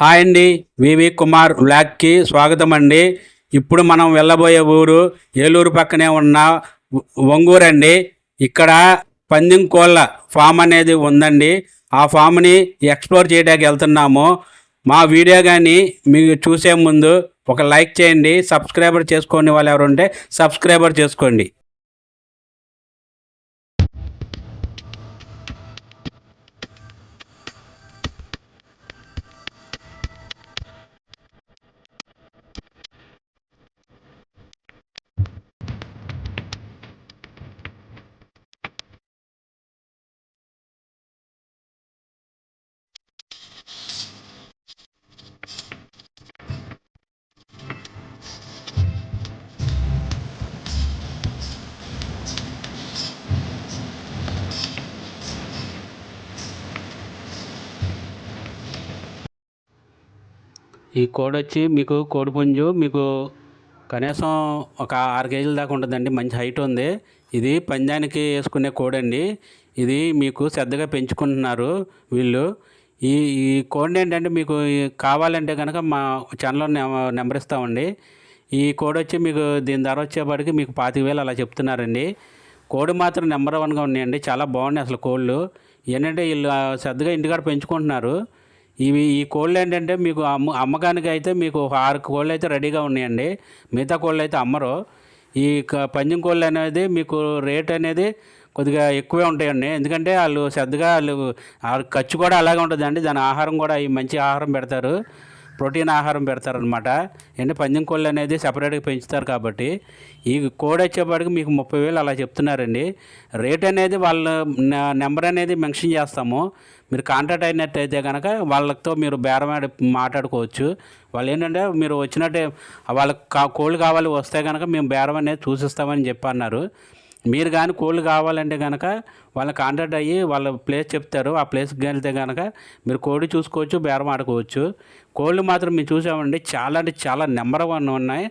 Hi అండి వివి కుమార్ బ్లాక్కి స్వాగతం అండి ఇప్పుడు మనం వెళ్ళబోయే ఊరు ఏలూరు పక్కనే ఉన్న ఒంగూరు అండి ఇక్కడ పందెం కోళ్ళ ఫామ్ అనేది ఉందండి. ఆ ఫామ్ని ఎక్స్ప్లోర్ చేయడానికి వెళ్తున్నాము. మా వీడియో కానీ మీరు చూసే ముందు ఒక లైక్ చేయండి. సబ్స్క్రైబర్ చేసుకోని వాళ్ళు ఎవరు ఉంటే సబ్స్క్రైబర్ చేసుకోండి. ఈ కోడి వచ్చి మీకు కోడి పుంజు మీకు కనీసం ఒక ఆరు కేజీల దాకా ఉంటుందండి. మంచి హైట్ ఉంది. ఇది పందానికి వేసుకునే కోడండి అండి. ఇది మీకు శ్రద్ధగా పెంచుకుంటున్నారు వీళ్ళు. ఈ ఈ కోడిని ఏంటంటే మీకు కావాలంటే కనుక మా ఛానల్లో నెంబర్ ఇస్తామండి. ఈ కోడి వచ్చి మీకు దీని ధర వచ్చేపాటికి మీకు పాతిక వేలు అలా చెప్తున్నారండి. కోడి మాత్రం నెంబర్ వన్గా ఉన్నాయండి. చాలా బాగున్నాయి అసలు కోళ్ళు ఏంటంటే వీళ్ళు శ్రద్ధగా ఇంటికాడ పెంచుకుంటున్నారు. ఇవి ఈ కోళ్ళు ఏంటంటే మీకు అమ్మ అమ్మకానికి అయితే మీకు ఆరు కోళ్ళు అయితే రెడీగా ఉన్నాయండి. మిగతా కోళ్ళు అయితే అమ్మరు. ఈ క- కోళ్ళు అనేది మీకు రేట్ అనేది కొద్దిగా ఎక్కువే ఉంటాయండి. ఎందుకంటే వాళ్ళు శ్రద్ధగా వాళ్ళు ఖర్చు కూడా అలాగే ఉంటుందండి. దాని ఆహారం కూడా మంచి ఆహారం పెడతారు. ప్రోటీన్ ఆహారం పెడతారనమాట ఏంటి పందెం కోళ్ళు అనేది సపరేట్గా పెంచుతారు కాబట్టి ఈ కోడి వచ్చేపాటికి మీకు ముప్పై వేలు అలా చెప్తున్నారండి. రేట్ అనేది వాళ్ళ నెంబర్ అనేది మెన్షన్ చేస్తాము. మీరు కాంటాక్ట్ అయినట్టయితే కనుక వాళ్ళతో మీరు బేరమాడి మాట్లాడుకోవచ్చు. వాళ్ళు ఏంటంటే మీరు వచ్చినట్టే వాళ్ళకి కోళ్ళు కావాలి వస్తే కనుక మేము బేరం అనేది చూసిస్తామని చెప్పి అన్నారు మీరు కానీ కోళ్ళు కావాలంటే కనుక వాళ్ళని కాంటాక్ట్ అయ్యి వాళ్ళ ప్లేస్ చెప్తారు. ఆ ప్లేస్కి వెళ్తే కనుక మీరు కోడి చూసుకోవచ్చు బేరం ఆడుకోవచ్చు. కోళ్ళు మాత్రం మేము చూసామండి. చాలా అంటే చాలా నెంబర్ వన్ ఉన్నాయి.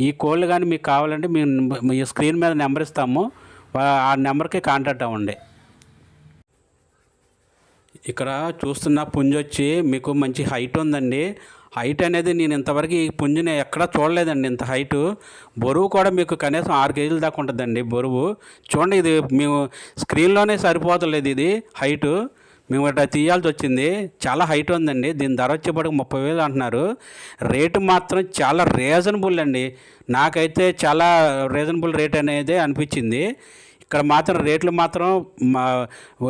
ఈ కోళ్ళు కానీ మీకు కావాలంటే మేము మీ స్క్రీన్ మీద నెంబర్ ఇస్తాము. ఆ నెంబర్కి కాంటాక్ట్ అవ్వండి. ఇక్కడ చూస్తున్న పుంజొచ్చి మీకు మంచి హైట్ ఉందండి. హైట్ అనేది నేను ఇంతవరకు ఈ పుంజుని ఎక్కడా చూడలేదండి. ఇంత హైటు. బరువు కూడా మీకు కనీసం ఆరు కేజీల దాకా ఉంటుందండి బరువు. చూడండి ఇది మేము స్క్రీన్లోనే సరిపోతలేదు ఇది హైటు. మేము ఇట్లా తీయాల్సి వచ్చింది. చాలా హైట్ ఉందండి. దీని ధర వచ్చేప్పటికి ముప్పై వేలు అంటున్నారు. రేటు మాత్రం చాలా రీజనబుల్ అండి. నాకైతే చాలా రీజనబుల్ రేట్ అనేది అనిపించింది. ఇక్కడ మాత్రం రేట్లు మాత్రం మా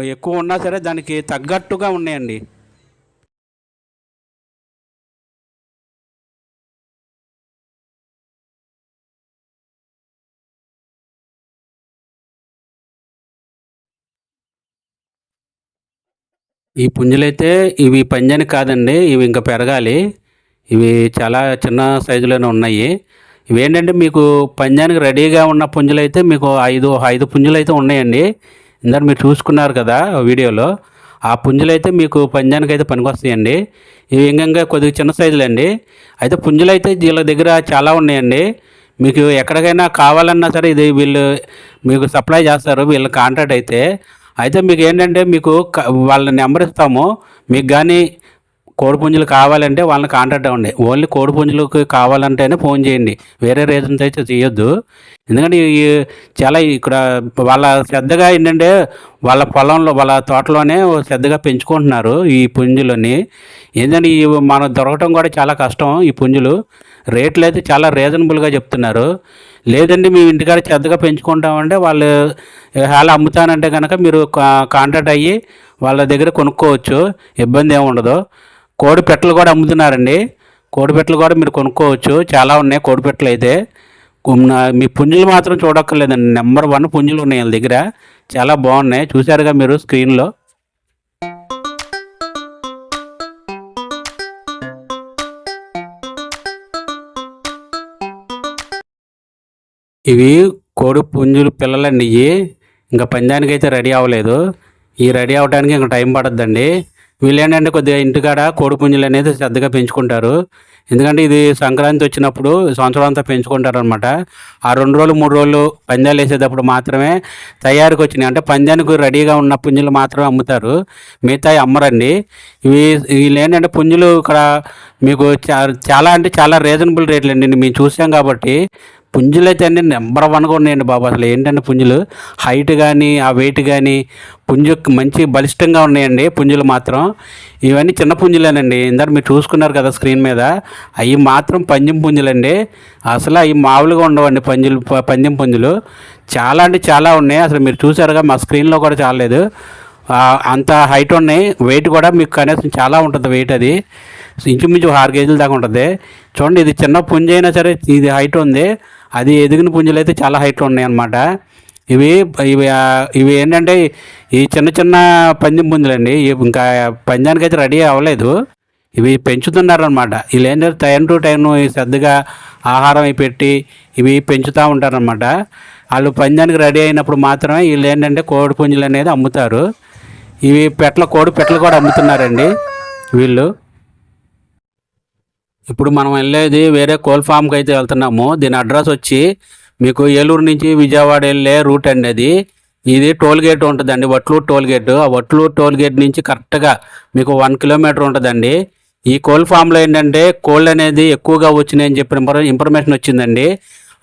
ఎక్కువ ఉన్నా సరే దానికి తగ్గట్టుగా ఉన్నాయండి. ఈ పుంజులైతే ఇవి పంజానికి కాదండి ఇవి ఇంకా పెరగాలి. ఇవి చాలా చిన్న సైజులోనే ఉన్నాయి. ఇవి ఏంటంటే మీకు పంజానికి రెడీగా ఉన్న పుంజులు అయితే మీకు ఐదు ఐదు పుంజులు అయితే ఉన్నాయండి. ఇందాక మీరు చూసుకున్నారు కదా వీడియోలో ఆ పుంజులు అయితే మీకు పంజానికి అయితే పనికొస్తాయండి. ఇవి ఇంకా కొద్దిగా చిన్న సైజులు అండి అయితే పుంజులు అయితే వీళ్ళ దగ్గర చాలా ఉన్నాయండి. మీకు ఎక్కడికైనా కావాలన్నా సరే ఇది వీళ్ళు మీకు సప్లై చేస్తారు వీళ్ళ కాంట్రాక్ట్ అయితే. అయితే మీకు ఏంటంటే మీకు క- వాళ్ళ నెంబర్ ఇస్తాము మీకు కానీ కోడిపుంజులు కావాలంటే వాళ్ళని కాంటాక్ట్ అవ్వండి. ఓన్లీ కోడిపుంజులకు కావాలంటేనే ఫోన్ చేయండి. వేరే రీజన్స్ అయితే చేయొద్దు ఎందుకంటే ఈ చాలా ఇక్కడ వాళ్ళ శ్రద్ధగా ఏంటంటే వాళ్ళ పొలంలో వాళ్ళ తోటలోనే శ్రద్ధగా పెంచుకుంటున్నారు ఈ పుంజులని. ఏంటంటే మనం దొరకటం కూడా చాలా కష్టం ఈ పుంజులు. రేట్లు అయితే చాలా రీజనబుల్గా చెప్తున్నారు. లేదండి మేము ఇంటికాడ శ్రద్ధగా పెంచుకుంటామంటే వాళ్ళు అలా అమ్ముతానంటే కనుక మీరు కా- కాంటాక్ట్ అయ్యి వాళ్ళ దగ్గర కొనుక్కోవచ్చు. ఇబ్బంది ఏమి ఉండదు. కోడి పెట్టలు కూడా అమ్ముతున్నారండి. కోడి పెట్టలు కూడా మీరు కొనుక్కోవచ్చు. చాలా ఉన్నాయి కోడి పెట్టలు అయితే. మీ పుంజులు మాత్రం చూడక్కర్లేదండి. నెంబర్ వన్ పుంజులు ఉన్నాయి వాళ్ళ దగ్గర. చాలా బాగున్నాయి. చూశారుగా మీరు స్క్రీన్లో ఇవి కోడి పుంజులు పిల్లలండి ఇవి ఇంకా పందానికి అయితే రెడీ అవ్వలేదు. ఈ రెడీ అవ్వడానికి ఇంకా టైం పడద్దండి. వీళ్ళేంటంటే కొద్దిగా ఇంటికాడ కోడి పుంజులు అనేది శ్రద్ధగా పెంచుకుంటారు. ఎందుకంటే ఇది సంక్రాంతి వచ్చినప్పుడు సంవత్సరం అంతా పెంచుకుంటారనమాట ఆ రెండు రోజులు మూడు రోజులు పందాలు వేసేటప్పుడు మాత్రమే తయారీకి వచ్చినాయి. అంటే పందానికి రెడీగా ఉన్న పుంజులు మాత్రమే అమ్ముతారు. మిగతా అమ్మరండి. ఇవి వీళ్ళు ఏంటంటే పుంజులు ఇక్కడ మీకు చాలా అంటే చాలా రీజనబుల్ రేట్లు అండి మేము చూసాం కాబట్టి పుంజులు అయితే అండి నెంబర్ వన్గా ఉన్నాయండి బాబు. అసలు ఏంటంటే పుంజులు? హైట్ కానీ ఆ వెయిట్ కానీ పుంజు మంచి బలిష్టంగా ఉన్నాయండి పుంజులు మాత్రం. ఇవన్నీ చిన్న పుంజులేనండి. ఇందాక మీరు చూసుకున్నారు కదా స్క్రీన్ మీద. అవి మాత్రం పందెం పుంజులండి. అసలు అవి మామూలుగా ఉండవండి పంజులు ప- పందెం పుంజులు. చాలా అంటే చాలా ఉన్నాయి. అసలు మీరు చూసారుగా మా స్క్రీన్లో కూడా చాలేదు అంత హైట్ ఉన్నాయి. వెయిట్ కూడా మీకు కనీసం చాలా ఉంటుంది వెయిట్ అది. ఇంచుమించు ఆరు కేజీల దాకా ఉంటుంది. చూడండి ఇది చిన్న పుంజ అయినా సరే ఇది హైట్ ఉంది. అది ఎదిగిన పుంజులు అయితే చాలా హైట్ ఉన్నాయి అన్నమాట ఇవి ఇవి ఇవి ఏంటంటే ఈ చిన్న చిన్న పందెం పుంజులండి. ఇంకా పందానికి అయితే రెడీ అవ్వలేదు. ఇవి పెంచుతున్నారనమాట వీళ్ళు ఏంటంటే టైం టు టైం శ్రద్ధగా ఆహారం పెట్టి ఇవి పెంచుతూ ఉంటారనమాట వాళ్ళు పందానికి రెడీ అయినప్పుడు మాత్రమే వీళ్ళు ఏంటంటే కోడి పుంజులు అనేది అమ్ముతారు. ఇవి పెట్ల కోడి పెట్లు కూడా అమ్ముతున్నారండి వీళ్ళు. ఇప్పుడు మనం వెళ్ళేది వేరే కోల్ ఫామ్కి అయితే వెళ్తున్నాము. దీని అడ్రస్ వచ్చి మీకు ఏలూరు నుంచి విజయవాడ వెళ్ళే రూట్ అండి అది. ఇది టోల్ గేట్ ఉంటుందండి వట్లూరు టోల్ గేట్. ఆ వట్లూరు టోల్ గేట్ నుంచి కరెక్ట్గా మీకు వన్ కిలోమీటర్ ఉంటుందండి. ఈ కోల్ ఫామ్లో ఏంటంటే కోళ్ళు అనేది ఎక్కువగా వచ్చినాయని చెప్పిన ఇన్ఫర్మేషన్ వచ్చిందండి.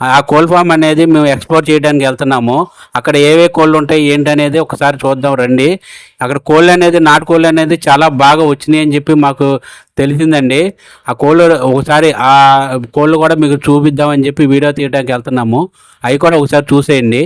ఆ కోల్ ఫామ్ అనేది మేము ఎక్స్పోర్ట్ చేయడానికి వెళ్తున్నాము. అక్కడ ఏవే కోళ్ళు ఉంటాయి ఏంటనేది ఒకసారి చూద్దాం రండి. అక్కడ కోళ్ళు అనేది నాటుకోళ్ళు అనేది చాలా బాగా వచ్చినాయి అని చెప్పి మాకు తెలిసిందండి. ఆ కోళ్ళు ఒకసారి ఆ కోళ్ళు కూడా మీకు చూపిద్దామని చెప్పి వీడియో తీయడానికి వెళ్తున్నాము. అవి కూడా ఒకసారి చూసేయండి.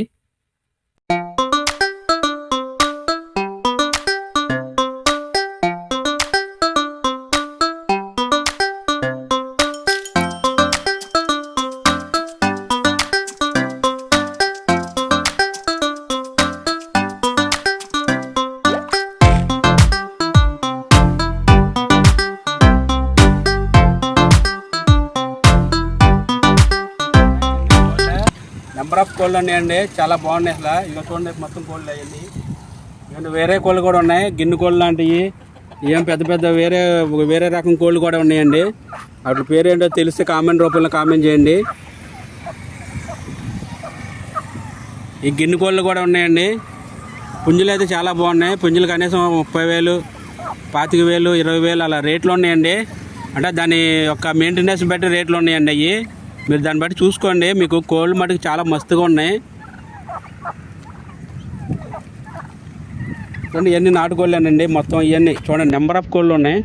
నెంబర్ ఆఫ్ కోళ్ళు ఉన్నాయండి చాలా బాగున్నాయి అసలు. ఇక చూడండి మొత్తం కోళ్ళు అయ్యింది ఇవన్నీ వేరే కోళ్ళు కూడా ఉన్నాయి. గిన్నె కోళ్ళు లాంటివి. ఏం పెద్ద పెద్ద వేరే వేరే రకం కోళ్ళు కూడా ఉన్నాయండి. వాటి పేరు ఏంటో తెలిస్తే కామెంట్ రూపంలో కామెంట్ చేయండి. ఈ గిన్నె కోళ్ళు కూడా ఉన్నాయండి. పుంజులు అయితే చాలా బాగున్నాయి. పుంజులు కనీసం ముప్పై వేలు పాతిక వేలు ఇరవై వేలు అలా రేట్లు ఉన్నాయండి. అంటే దాని యొక్క మెయింటెనెన్స్ బట్టి రేట్లు ఉన్నాయండి అవి మీరు దాన్ని బట్టి చూసుకోండి. మీకు కోళ్ళు మటుకు చాలా మస్తుగా ఉన్నాయి. చూడండి ఇవన్నీ నాటుకోళ్ళేనండి మొత్తం ఇవన్నీ చూడండి నెంబర్ ఆఫ్ కోళ్ళు ఉన్నాయి.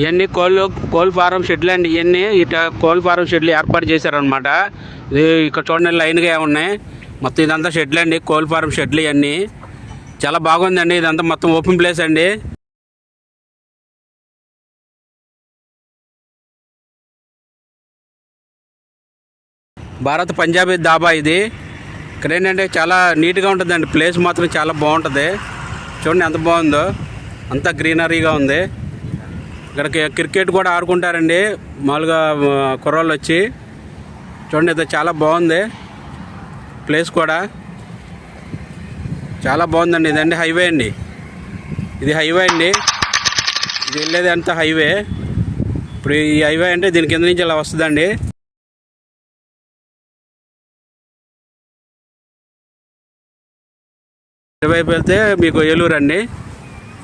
ఇవన్నీ కోళ్ళు కోళ్ళ ఫారం షెడ్లు అండి. ఇవన్నీ ఇట కోళ్ళ ఫారం షెడ్లు ఏర్పాటు చేశారనమాట ఇది ఇక్కడ చూడండి లైన్గా ఉన్నాయి మొత్తం ఇదంతా షెడ్లు అండి. కోళ్ళ ఫారం షెడ్లు ఇవన్నీ. చాలా బాగుందండి. ఇదంతా మొత్తం ఓపెన్ ప్లేస్ అండి. భారత్ పంజాబీ దాబా ఇది. ఇక్కడ ఏంటంటే చాలా నీట్గా ఉంటుందండి. ప్లేస్ మాత్రం చాలా బాగుంటుంది. చూడండి ఎంత బాగుందో. అంతా గ్రీనరీగా ఉంది. ఇక్కడ క్రికెట్ కూడా ఆడుకుంటారండి. మామూలుగా కుర్రోళ్ళు వచ్చి. చూడండి ఇది చాలా బాగుంది. ప్లేస్ కూడా. చాలా బాగుందండి. ఇదండి హైవే అండి. ఇది హైవే అండి. ఇది వెళ్ళేది అంతా హైవే. ఇప్పుడు ఈ హైవే అంటే దీని కింద నుంచి ఇలా వస్తుందండి. ఇటువైపు వెళ్తే మీకు ఏలూరు అండి.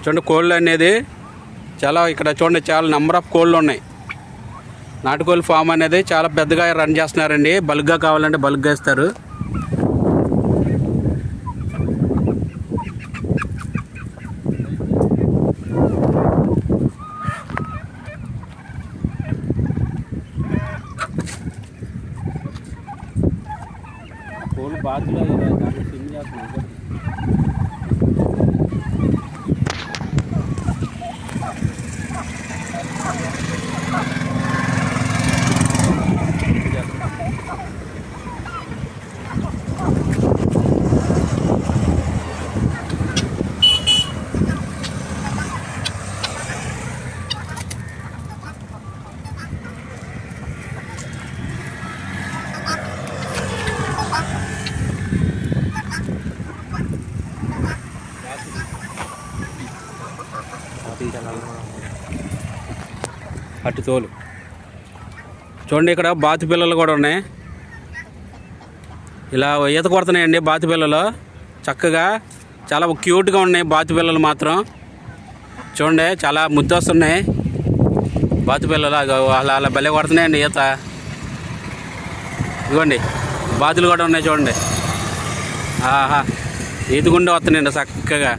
చూడండి కోళ్ళు అనేది చాలా ఇక్కడ చూడండి చాలా నెంబర్ ఆఫ్ కోళ్ళు ఉన్నాయి. నాటుకోళ్ళ ఫామ్ అనేది చాలా పెద్దగా రన్ చేస్తున్నారండి. బల్క్గా కావాలంటే బల్క్గా ఇస్తారు. అటు తోలు. చూడండి ఇక్కడ బాతు పిల్లలు కూడా ఉన్నాయి. ఇలా ఈత కొడుతున్నాయండి బాతు పిల్లలు. చక్కగా చాలా క్యూట్గా ఉన్నాయి బాతు పిల్లలు మాత్రం. చూడండి చాలా ముద్దొస్తున్నాయి. బాతు పిల్లలు అలా అలా భలే కొడుతున్నాయండి ఈత. ఇదిగోండి బాతులు కూడా ఉన్నాయి చూడండి. ఆహా ఈదుగుండా వస్తున్నాయండి చక్కగా.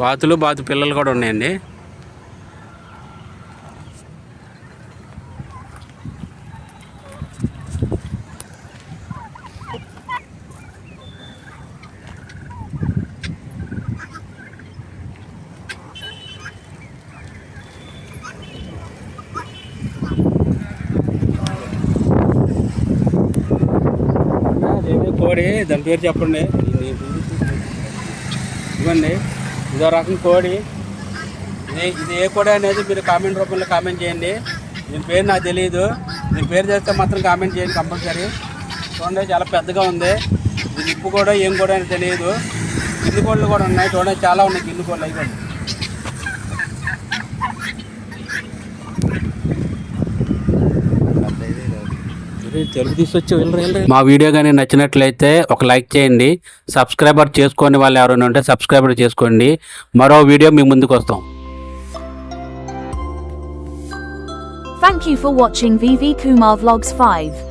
బాతులు బాతు పిల్లలు కూడా ఉన్నాయండి. కోడి దాని పేరు చెప్పండి. ఇవ్వండి ఇదో రకం కోడి. ఇది ఇది ఏ కోడి అనేది మీరు కామెంట్ రూపంలో కామెంట్ చేయండి. దీని పేరు నాకు తెలియదు దీని పేరు చేస్తే మాత్రం కామెంట్ చేయండి కంపల్సరీ చూడండి చాలా పెద్దగా ఉంది. ఇది ఇప్పు కూడా ఏం కూడా అని తెలియదు గిన్నె కోళ్ళు కూడా ఉన్నాయి. చూడండి చాలా ఉన్నాయి గిన్నె కోళ్ళు. అయిపోయింది. మా వీడియో కానీ నచ్చినట్లయితే ఒక లైక్ చేయండి. సబ్స్క్రైబర్ చేసుకోని వాళ్ళు ఎవరైనా ఉంటే సబ్స్క్రైబర్ చేసుకోండి. మరో వీడియో మీ ముందుకు వస్తాం. Thank you for watching VV Kumar Vlogs 5.